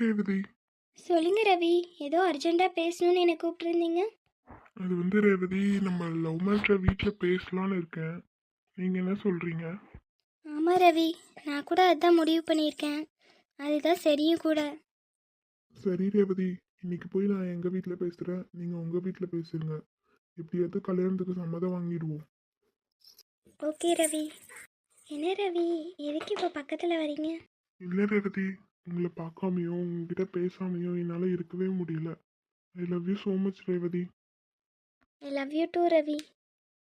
ரேவதி சொல்லுங்க ரவி ஏதோ அர்ஜென்ட்டாக பேசணும்னு என்னை கூப்பிட்டுருந்தீங்க? அது வந்து ரேவதி நம்ம லவ் மேட்ரை வீட்டில் பேசலான்னு இருக்கேன். நீங்கள் என்ன சொல்கிறீங்க ஆமாம் ரவி நான் கூட அதான் முடிவு பண்ணியிருக்கேன். அதுதான் சரியும் கூட. சரி ரேவதி இன்னைக்கு போய் நான் எங்கள் வீட்டில் பேசுகிறேன் நீங்கள் உங்கள் வீட்டில் பேசுங்க. எப்படியாவது கல்யாணத்துக்கு சம்மதம் வாங்கிடுவோம். ஓகே ரவி. என்ன ரவி எதுக்கு இப்போ பக்கத்தில் வரீங்க? இல்லை ரேவதி உங்களை பார்க்காமையோ உங்ககிட்ட பேசாமையோ என்னால் இருக்கவே முடியல. I love you so much Revathi. I love you too Ravi.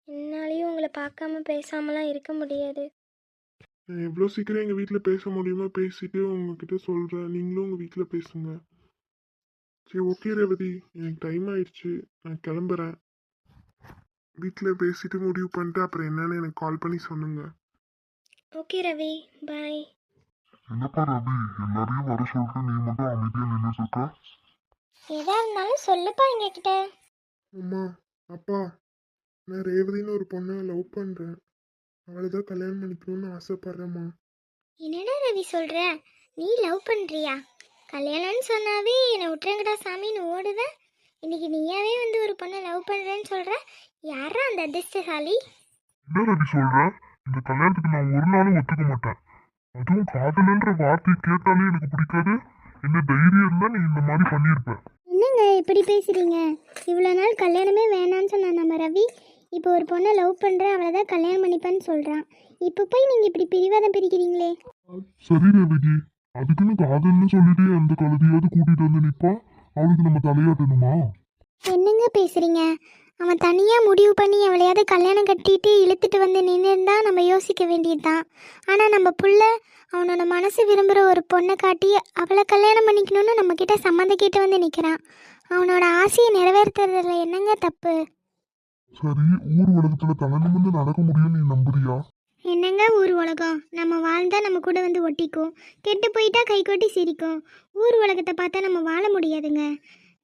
என்னாலையும் உங்களை பார்க்காம பேசாமலாம் இருக்க முடியாது. நான் எவ்வளோ சீக்கிரம் எங்கள் வீட்டில் பேச முடியுமோ பேசிட்டு உங்ககிட்ட சொல்கிறேன் நீங்களும் உங்கள் வீட்டில் பேசுங்க. சரி ஓகே ரேவதி. எனக்கு டைம் ஆயிடுச்சு. நான் கிளம்புறேன். வீட்டில் பேசிட்டு முடிவு பண்ணிட்டு அப்புறம் என்னன்னு எனக்கு கால் பண்ணி சொல்லுங்க. ஓகே ரவி. பாய் என்னப்பா ரவி? எல்லாரையும் வர சொல்ற நீ மட்டும் அமைதியா நின்றுட்டு இருக்க எதா இருந்தாலும் சொல்லுப்பா எங்ககிட்ட. அம்மா அப்பா நான் ரேவதின்னு ஒரு பொண்ணை லவ் பண்ணுறேன் அவளை தான் கல்யாணம் பண்ணிக்கணும்னு ஆசைப்பட்றேம்மா. என்னடா ரவி சொல்கிற நீ லவ் பண்ணுறியா கல்யாணம்னு சொன்னாவே என்னை விட்டுறங்கடா சாமின்னு ஓடுத. இன்னைக்கு நீயாவே வந்து ஒரு பொண்ணை லவ் பண்ணுறேன்னு சொல்கிற யாரா அந்த அதிர்ஷ்டசாலி? என்ன ரவி சொல்ற? இந்த கல்யாணத்துக்கு நான் ஒரு நாளும் ஒத்துக்க மாட்டேன். அதுவும் காதல்ன்ற வார்த்தை கேட்டாலே எனக்கு பிடிக்காது. என்ன தைரியம் இருந்தா நீ இந்த மாதிரி பண்ணியிருப்ப. என்னங்க இப்படி பேசுகிறீங்க இவ்வளோ நாள் கல்யாணமே வேணான்னு சொன்ன நம்ம ரவி. இப்போ ஒரு பொண்ணை லவ் பண்ணுறேன் அவளை தான் கல்யாணம் பண்ணிப்பேன்னு சொல்கிறான் இப்போ போய் நீங்கள் இப்படி பிரிவாதம் பிரிக்கிறீங்களே? சரி ரவிஜி அதுக்குன்னு காதல்னு சொல்லிட்டு அந்த கழுதையாவது கூட்டிட்டு வந்து நிப்பா. அவளுக்கு நம்ம தலையாட்டணுமா? என்னங்க பேசுறீங்க? அவன் தனியாக முடிவு பண்ணி அவளையாவது கல்யாணம் கட்டிட்டு இழுத்துட்டு வந்து நின்றுருந்தா நம்ம யோசிக்க வேண்டியதுதான். ஆனால் நம்ம புள்ள அவனோட மனசு விரும்புகிற ஒரு பொண்ணை காட்டி அவளை கல்யாணம் பண்ணிக்கணும்னு நம்மக்கிட்ட சம்மந்தம் கேட்டு வந்து நிற்கிறான் அவனோட ஆசையை நிறைவேற்றுறதுல என்னங்க தப்பு? சரி ஊர் உலகத்துல தலை நிமிர்ந்து நடக்க முடியும்னு நீ நம்புறியா? என்னங்க ஊர் உலகம்? நம்ம வாழ்ந்தா நம்ம கூட வந்து ஒட்டிக்கும். கெட்டு போயிட்டா கை கொட்டி சிரிக்கும். ஊர் உலகத்தை பார்த்தா நம்ம வாழ முடியாதுங்க.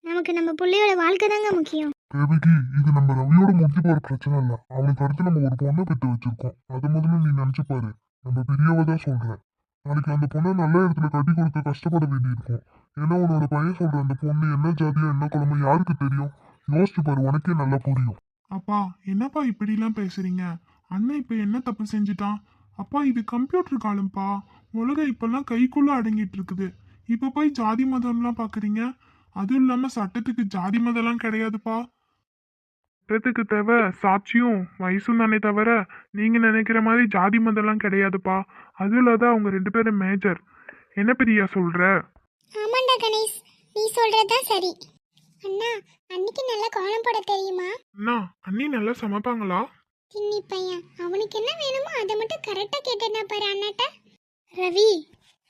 நமக்கு நம்ம பிள்ளையோட வாழ்க்கை தாங்க முக்கியம். தேவிக்கு இது நம்ம ரவியோட முடிஞ்சு போற பிரச்சனை இல்ல. அவனுக்கு அடுத்து நம்ம ஒரு பொண்ணை பெற்று வச்சிருக்கோம். அது முதல்ல நீ நினைச்சு பாரு. நம்ம பெரியவ தான் சொல்றேன் நாளைக்கு அந்த பொண்ணை நல்ல இடத்துல கட்டி கொடுக்க கஷ்டப்பட வேண்டியிருக்கும். ஏன்னா உன்னோட பையன் சொல்ற அந்த பொண்ணு என்ன ஜாதியோ என்ன குழம்பு யாருக்கு தெரியும்? யோசிச்சு பாரு உனக்கே நல்லா புரியும். அப்பா என்னப்பா இப்படிலாம் பேசுறீங்க? அண்ணன் இப்போ என்ன தப்பு செஞ்சுட்டான்? அப்பா இது கம்ப்யூட்டர் காலம்ப்பா உலகம் இப்பெல்லாம் கைக்குள்ள அடங்கிட்டு இருக்குது இப்போ போய் ஜாதி மதம்லாம் பார்க்குறீங்க அதுவும் இல்லாமல் சட்டத்துக்கு ஜாதி மதம்லாம் கிடையாதுப்பா. சட்டத்துக்கு தேவை சாட்சியும் வயசும் தானே தவிர நீங்கள் நினைக்கிற மாதிரி ஜாதி மதம்லாம் கிடையாதுப்பா. அதுவும் இல்லாத அவங்க ரெண்டு பேரும் மேஜர் என்ன பெரியா சொல்கிற ஆமாண்டா கணேஷ் நீ சொல்றதுதான் சரி. அண்ணா அன்னைக்கு நல்லா கோலம் போட தெரியுமா? அண்ணா அண்ணி நல்லா சமைப்பாங்களா? தின்னி பையன் அவனுக்கு என்ன வேணுமோ அதை மட்டும் கரெக்டாக கேட்டேன்னா பாரு அண்ணாட்ட. ரவி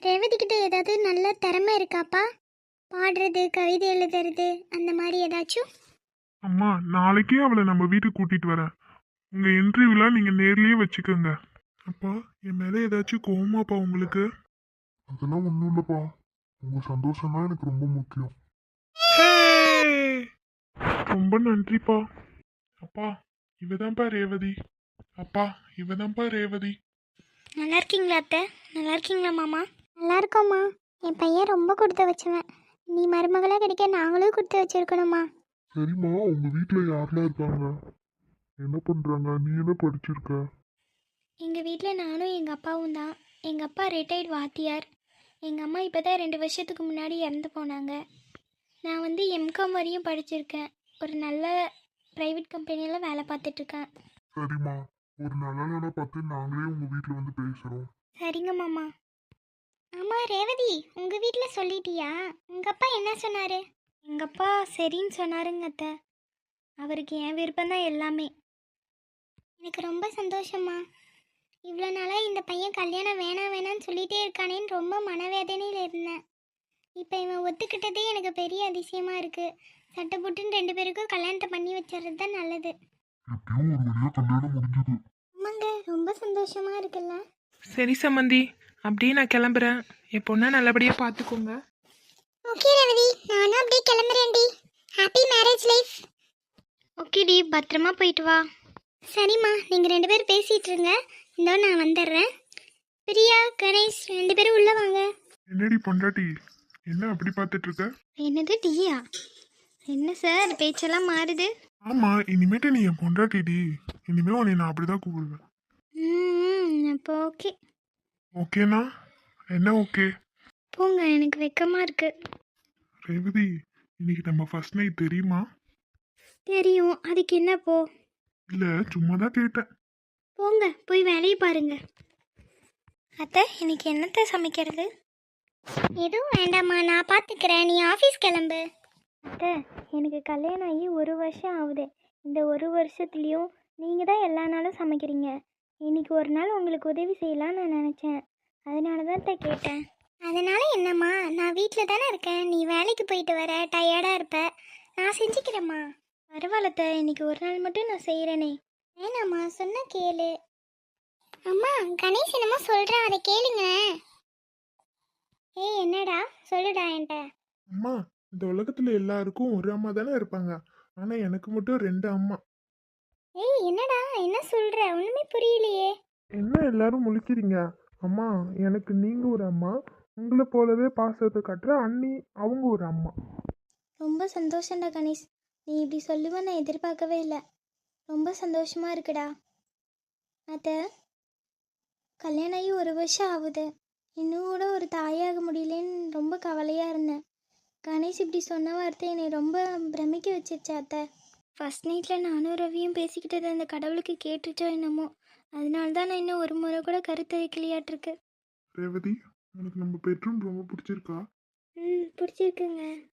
ரேவதி கிட்ட ஏதாவது நல்ல திறமை இருக்காப்பா? பாடுறது கவிதை எழுதுறது அந்த மாதிரி ஏதாச்சும்? அம்மா நாளைக்கே அவளை நம்ம வீட்டுக்கு கூட்டிட்டு வரேன். உங்க இன்டர்வியூலாம் நீங்க நேர்லயே வச்சுக்கோங்க. அப்பா என் மேல ஏதாச்சும் கோவமாப்பா உங்களுக்கு? அதெல்லாம் ஒண்ணும் இல்லப்பா. உங்க சந்தோஷம் தான் எனக்கு ரொம்ப முக்கியம். ரொம்ப நன்றிப்பா. அப்பா இவதான்ப்பா ரேவதி. அப்பா இவதான்ப்பா ரேவதி. நல்லா இருக்கீங்களா அத்தை? நல்லா இருக்கீங்களா மாமா? நல்லா இருக்கோம்மா என் பையன் ரொம்ப கொடுத்து வச்சுவேன். நீ மருமகளாக கிடைக்க நாங்களும் கொடுத்து வச்சிருக்கணுமா சரிம்மா உங்க வீட்ல யாரெல்லாம் இருக்காங்க? என்ன பண்றாங்க? நீ என்ன படிச்சிருக்க? எங்கள் வீட்டில் நானும் எங்கள் அப்பாவும் தான். எங்கள் அப்பா ரிட்டையர்ட் வாத்தியார். எங்கள் அம்மா இப்போ தான் ரெண்டு வருஷத்துக்கு முன்னாடி இறந்து போனாங்க. நான் வந்து எம்காம் வரையும் படிச்சிருக்கேன். ஒரு நல்ல ப்ரைவேட் கம்பெனியில் வேலை பார்த்துட்ருக்கேன். சரிம்மா. ஒரு நல்ல நாளா பார்த்து நாங்களே உங்க வீட்ல வந்து பேசுறோம். சரிங்க மாமா. ஆமாம் ரேவதி உங்கள் வீட்டில் சொல்லிட்டியா? உங்கள் அப்பா என்ன சொன்னார்? எங்கள் அப்பா சரின்னு சொன்னாருங்க அத்தை. அவருக்கு என் விருப்பம் தான் எல்லாமே. எனக்கு ரொம்ப சந்தோஷமா இவ்வளோ நாளாக இந்த பையன் கல்யாணம் வேணாம் வேணாம்னு சொல்லிட்டே இருக்கானேன்னு ரொம்ப மனவேதனையில் இருந்தேன். இப்போ இவன் ஒத்துக்கிட்டதே எனக்கு பெரிய அதிசயமாக இருக்குது சட்டை புட்டுன்னு ரெண்டு பேருக்கும் கல்யாணத்தை பண்ணி வச்சிடுறது தான் நல்லது. ஆமாங்க ரொம்ப சந்தோஷமாக இருக்குல்ல. சரி சம்மந்தி அப்படியே நான் கிளம்புறேன். என் பொண்ணை நல்லபடியாக பார்த்துக்கோங்க. ஓகே ரவதி. நானும் அப்படியே கிளம்புறேன்டி. ஹாப்பி மேரேஜ் லைஃப் ஓகேடி பத்திரமா போயிட்டு வா. சரிம்மா நீங்கள் ரெண்டு பேரும் பேசிகிட்டு இருங்க. இதோ நான் வந்துடுறேன். பிரியா கணேஷ் ரெண்டு பேரும் உள்ளே வாங்க. என்னடி பொண்டாட்டி? என்ன அப்படி பார்த்துட்டு இருக்க என்னது டீயா? என்ன சார் பேச்செல்லாம் மாறுது? ஆமா இனிமேட்டு நீ என் பொண்டாட்டிடி இனிமே உன்னை நான் அப்படிதான் கூப்பிடுவேன். ம் அப்போ ஓகே. ஓகேனா என்ன ஓகே? போங்க எனக்கு வெக்கமாக இருக்கு. ரேவதி இன்னைக்கு நம்ம ஃபர்ஸ்ட் நைட் தெரியுமா? தெரியும். அதுக்கு என்ன போ? இல்ல சும்மா தான் கேட்டேன். போங்க போய் வேலையை பாருங்க. அத்தை இன்னைக்கு என்னத்தை சமைக்கிறது? எதுவும் வேண்டாம்மா நான் பார்த்துக்கிறேன் நீ ஆஃபீஸ் கிளம்பு. அத்தை எனக்கு கல்யாணம் ஆகி ஒரு வருஷம் ஆகுது. இந்த ஒரு வருஷத்துலேயும் நீங்கள் தான் எல்லா நாளும் சமைக்கிறீங்க. இன்னைக்கு ஒரு நாள் உங்களுக்கு உதவி செய்யலாம்னு நான் நினச்சேன். அதனால தான் அத்தை கேட்டேன். அதனால என்னம்மா நான் வீட்டில் தானே இருக்கேன். நீ வேலைக்கு போயிட்டு வர டயர்டாக இருப்ப. நான் செஞ்சுக்கிறேம்மா. பரவாயில்லத்த இன்னைக்கு ஒரு நாள் மட்டும் நான் செய்கிறேனே வேணாம்மா சொன்னா கேளு. அம்மா கணேஷ் என்னமோ சொல்கிறான் அதை கேளுங்க. ஏய் என்னடா? சொல்லுடா என்கிட்ட. அம்மா இந்த உலகத்துல எல்லாருக்கும் ஒரு அம்மா தானே இருப்பாங்க. ஆனா எனக்கு மட்டும் ரெண்டு அம்மா. ஏய் என்னடா? என்ன சொல்ற? ஒண்ணுமே புரியலையே. என்ன எல்லாரும் முழிக்கிறீங்க? அம்மா எனக்கு நீங்க ஒரு அம்மா. உங்களை போலவே பாசத்தை கட்டுற அண்ணி அவங்க ஒரு அம்மா. ரொம்ப சந்தோஷம்டா கணேஷ். நீ இப்படி சொல்லுவ நான் எதிர்பார்க்கவே இல்லை. ரொம்ப சந்தோஷமா இருக்குடா. அத்த கல்யாணம் ஆகி ஒரு வருஷம் ஆகுது. இன்னும் கூட ஒரு தாயாக முடியலன்னு ரொம்ப கவலையாக இருந்தேன். கணேஷ் இப்படி சொன்ன வார்த்தை என்னை ரொம்ப பிரமிக்க வச்சிருச்சு அத்தை. ஃபர்ஸ்ட் நைட்டில் நானும் ரவியும் பேசிக்கிட்டது அந்த கடவுளுக்கு கேட்டுச்சோ என்னமோ. அதனால தான் நான் இன்னும் ஒரு முறை கூட கருத்து வைக்கலையாட்டிருக்கு. ரேவதி உனக்கு நம்ம பெட்ரூம் ரொம்ப பிடிச்சிருக்கா. ம் பிடிச்சிருக்குங்க.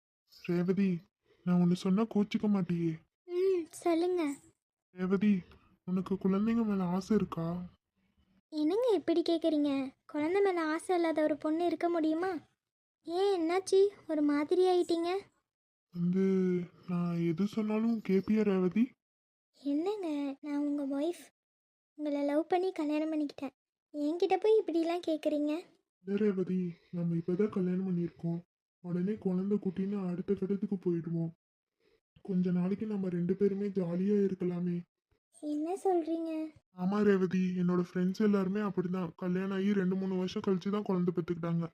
ரேவதி நான் ஒன்று சொன்னா கோச்சிக்க மாட்டியே. ம் சொல்லுங்க. ரேவதி உனக்கு குழந்தைங்க மேல ஆசை இருக்கா? என்னங்க எப்படி கேட்குறீங்க குழந்தை மேலே ஆசை இல்லாத ஒரு பொண்ணு இருக்க முடியுமா? ஏன் என்னாச்சு? ஒரு மாதிரி ஆயிட்டீங்க. வந்து நான் எது சொன்னாலும் கேப்பியா ரேவதி? என்னங்க நான் உங்கள் ஒய்ஃப் உங்களை லவ் பண்ணி கல்யாணம் பண்ணிக்கிட்டேன். என்கிட்ட போய் இப்படிலாம் கேட்குறீங்க இல்லை ரேவதி நம்ம இப்போதான் கல்யாணம் பண்ணியிருக்கோம். உடனே குழந்தை குட்டின்னு அடுத்த கட்டத்துக்கு போயிடுவோம். கொஞ்ச நாளைக்கு நம்ம ரெண்டு பேருமே ஜாலியாக இருக்கலாமே. என்ன சொல்கிறீங்க ஆமா ரேவதி என்னோட ஃப்ரெண்ட்ஸ் எல்லாருமே அப்படிதான். கல்யாணம் ஆகி ரெண்டு மூணு வருஷம் கழிச்சு தான் குழந்தை பெற்றுக்கிட்டாங்க.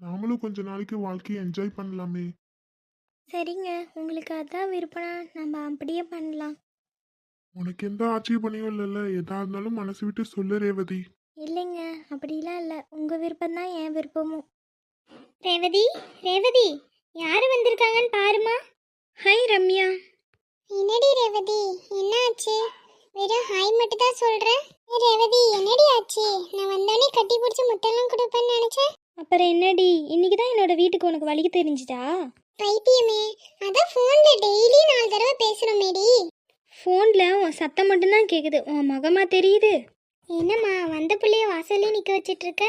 நாமளும் கொஞ்ச நாளைக்கு வாழ்க்கையை என்ஜாய் பண்ணலாமே. சரிங்க. உங்களுக்கு அதான் விருப்பம்னா நம்ம அப்படியே பண்ணலாம். உனக்கு எந்த ஆட்சேபனையும் இல்லைல்ல. எதா இருந்தாலும் மனசு விட்டு சொல்லு ரேவதி. இல்லைங்க அப்படிலாம் இல்லை. உங்கள் விருப்பம் தான் என் விருப்பமும். ரேவதி ரேவதி யார் வந்திருக்காங்கன்னு பாருமா ஹாய் ரம்யா. என்னடி ரேவதி என்ன ஆச்சு வெறும் ஹாய் மட்டும் தான் சொல்கிறேன் ரேவதி என்னடி ஆச்சு? நான் வந்தோடனே கட்டி பிடிச்சி முத்தெல்லாம் கொடுப்பேன்னு நினச்சேன். அப்புறம் என்னடி? இன்னைக்கு தான் என்னோட வீட்டுக்கு உனக்கு வலிக்கு தெரிஞ்சுதா? பைத்தியமே அதான் ஃபோனில் டெய்லி நாலு தடவை பேசுகிறோமேடி ஃபோனில் உன் சத்தம் மட்டும்தான் கேட்குது உன் முகமா தெரியுது. என்னம்மா வந்த பிள்ளைய வாசல்லே நிற்க வச்சிட்டு இருக்க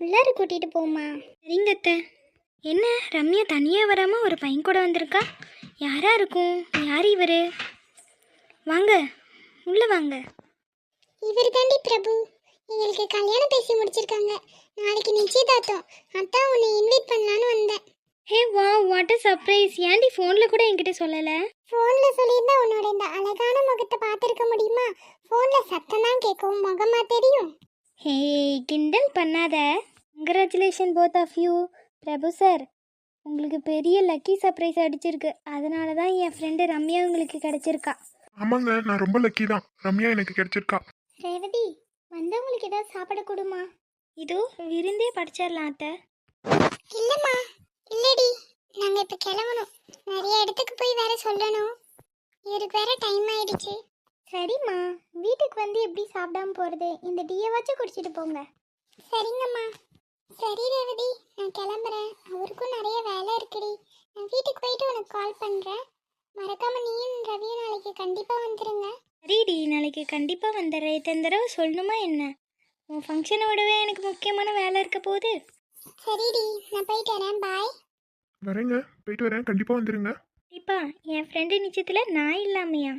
உள்ளார கூட்டிகிட்டு போம்மா. சரிங்க அத்தை. என்ன ரம்யா தனியாக வராமல் ஒரு பையன் கூட வந்திருக்கா? யாரா இருக்கும்? யார் இவர்? வாங்க உள்ளே வாங்க. இவர் தாண்டி பிரபு. எங்களுக்கு கல்யாணம் பேசி முடிச்சிருக்காங்க. நாளைக்கு நிச்சயதார்த்தம். அதான் உன்னை இன்வைட் பண்ணலான்னு வந்தேன். ஹே வா வாட் அ சர்ப்ரைஸ் ஏன்டி ஃபோனில் கூட என்கிட்ட சொல்லலை? ஃபோன்ல சொல்லியிருந்தா உன்னோட இந்த அழகான முகத்தை பார்த்துருக்க முடியுமா? ஃபோன்ல சத்தம் தான் கேட்கும். முகமா தெரியும். ஹே கிண்டல் பண்ணாத. Congratulation both of you Prabhu sir உங்களுக்கு பெரிய லக்கி சர்ப்ரைஸ் அடிச்சிருக்கு. அதனால தான் என் ஃப்ரெண்டு ரம்யா உங்களுக்கு கிடைச்சிருக்கா. ஆமாங்க நான் ரொம்ப லக்கி தான். ரம்யா எனக்கு கிடைச்சிருக்கா. ரேவதி வந்தவங்களுக்கு ஏதாவது சாப்பிட கொடுமா? இதோ விருந்தே படிச்சிடலாம் அத்தை. இல்லம்மா. இல்லடி நாங்க இப்ப கிளம்பணும். நிறைய இடத்துக்கு போய் வேற சொல்லணும். இவருக்கு வேற டைம் ஆயிடுச்சு. சரிம்மா வீட்டுக்கு வந்து எப்படி சாப்பிடாம போகிறது இந்த டீயை வச்சு குடிச்சிட்டு போங்க. சரிங்கம்மா. சரி ரேவதி நான் கிளம்புறேன். அவருக்கும் நிறைய வேலை இருக்குடி. நான் வீட்டுக்கு போயிட்டு உனக்கு கால் பண்றேன். மறக்காம நீயும் ரவியும் நாளைக்கு கண்டிப்பா வந்துருங்க. சரிடி நாளைக்கு கண்டிப்பாக வந்துடுறேன். இத்தனை தடவை சொல்லணுமா என்ன? உன் ஃபங்க்ஷனை விடவே எனக்கு முக்கியமான வேலை இருக்க போகுது. சரிடி நான் போயிட்டு வரேன். பாய் வரேங்க. போயிட்டு வரேன். கண்டிப்பாக வந்துருங்க. கண்டிப்பா என் ஃப்ரெண்டு நிச்சயத்தில் நான் இல்லாமையா?